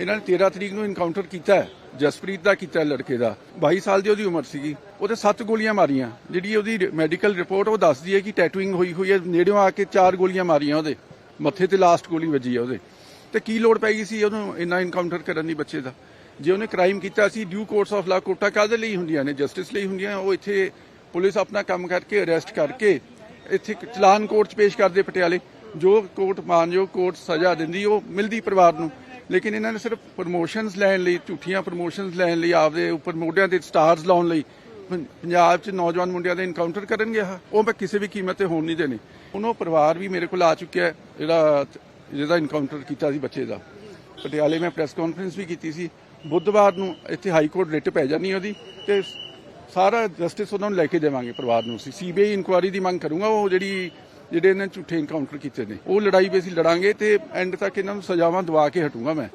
ਇਹਨਾਂ ਨੇ 13 ਤਰੀਕ ਨੂੰ ਇਨਕਾਊਂਟਰ ਕੀਤਾ ਜਸਪ੍ਰੀਤ ਦਾ ਕੀਤਾ ਲੜਕੇ ਦਾ। 22 ਸਾਲ ਦੀ ਉਹਦੀ ਉਮਰ ਸੀਗੀ। ਉਹਦੇ 7 ਗੋਲੀਆਂ ਮਾਰੀਆਂ। ਜਿਹੜੀ ਉਹਦੀ ਮੈਡੀਕਲ ਰਿਪੋਰਟ ਉਹ ਦੱਸਦੀ ਹੈ ਕਿ ਟੈਟੂਇੰਗ ਹੋਈ ਹੋਈ ਹੈ। ਨੇੜਿਓਂ ਆ ਕੇ ਚਾਰ ਗੋਲੀਆਂ ਮਾਰੀਆਂ ਉਹਦੇ। ਮੱਥੇ ਤੇ ਲਾਸਟ ਗੋਲੀ ਵੱਜੀ ਹੈ ਉਹਦੇ। ਤੇ ਕੀ ਲੋੜ ਪੈ ਗਈ ਸੀ ਉਹਨੂੰ ਇੰਨਾ ਇਨਕਾਊਂਟਰ ਕਰਨ ਦੀ ਬੱਚੇ ਦਾ? ਜੇ ਉਹਨੇ ਕ੍ਰਾਈਮ ਕੀਤਾ ਸੀ ਡਿਊ ਕੋਰਸ ਆਫ ਲਾ ਕੋਰਟਾਂ ਕਾਹਦੇ ਲਈ ਹੁੰਦੀਆਂ ਨੇ? ਜਸਟਿਸ ਲਈ ਹੁੰਦੀਆਂ? ਉਹ ਇੱਥੇ ਪੁਲਿਸ ਆਪਣਾ ਕੰਮ ਕਰਕੇ ਅਰੈਸਟ ਕਰਕੇ ਇੱਥੇ ਚਲਾਨ ਕੋਰਟ 'ਚ ਪੇਸ਼ ਕਰਦੇ ਪਟਿਆਲੇ। ਜੋ ਕੋਰਟ ਮਾਨਯੋਗ ਕੋਰਟ ਸਜ਼ਾ ਦਿੰਦੀ, ਉਹ ਮਿਲਦੀ ਪਰਿਵਾਰ ਨੂੰ। ਲੇਕਿਨ ਇਹਨਾਂ ਨੇ ਸਿਰਫ ਪ੍ਰਮੋਸ਼ਨਸ ਲੈਣ ਲਈ, ਝੂਠੀਆਂ ਪ੍ਰਮੋਸ਼ਨਸ ਲੈਣ ਲਈ, ਆਪਦੇ ਉੱਪਰ ਮੋਢਿਆਂ ਤੇ ਸਟਾਰਸ ਲਾਉਣ ਲਈ ਪੰਜਾਬ 'ਚ ਨੌਜਵਾਨ ਮੁੰਡਿਆਂ ਦੇ ਇਨਕਾਊਂਟਰ ਕਰਨਗੇ ਆਹ। ਉਹ ਮੈਂ ਕਿਸੇ ਵੀ ਕੀਮਤ ਤੇ ਹੋਣ ਨਹੀਂ ਦੇਣੇ। ਉਹਨੋਂ ਪਰਿਵਾਰ ਵੀ ਮੇਰੇ ਕੋਲ ਆ ਚੁੱਕਿਆ ਹੈ, ਜਿਹੜਾ ਜਿਹਦਾ ਇਨਕਾਊਂਟਰ ਕੀਤਾ ਸੀ ਬੱਚੇ ਦਾ। ਪਟਿਆਲੇ ਮੈਂ ਪ੍ਰੈਸ ਕਾਨਫਰੰਸ ਵੀ ਕੀਤੀ ਸੀ। ਬੁੱਧਵਾਰ ਨੂੰ ਇੱਥੇ ਹਾਈ ਕੋਰਟ ਰਿਟ ਪੈ ਜਾਣੀ ਉਹਦੀ ਤੇ ਸਾਰਾ ਜਸਟਿਸ ਉਹਨਾਂ ਨੂੰ ਲੈ ਕੇ ਦੇਵਾਂਗੇ ਪਰਿਵਾਰ ਨੂੰ ਸੀ ਸੀਬੀਆਈ ਇਨਕੁਆਇਰੀ ਦੀ ਮੰਗ ਕਰੂੰਗਾ, ਉਹ ਜਿਹੜੀ ਜਿਹੜੇ ਇਹਨਾਂ ਝੂਠੇ ਇਨਕਾਊਂਟਰ ਕੀਤੇ ਨੇ। ਉਹ ਲੜਾਈ ਵੀ ਅਸੀਂ ਲੜਾਂਗੇ ਤੇ ਐਂਡ ਤੱਕ ਇਹਨਾਂ ਨੂੰ ਸਜ਼ਾਵਾਂ ਦਵਾ ਕੇ ਹਟੂੰਗਾ ਮੈਂ।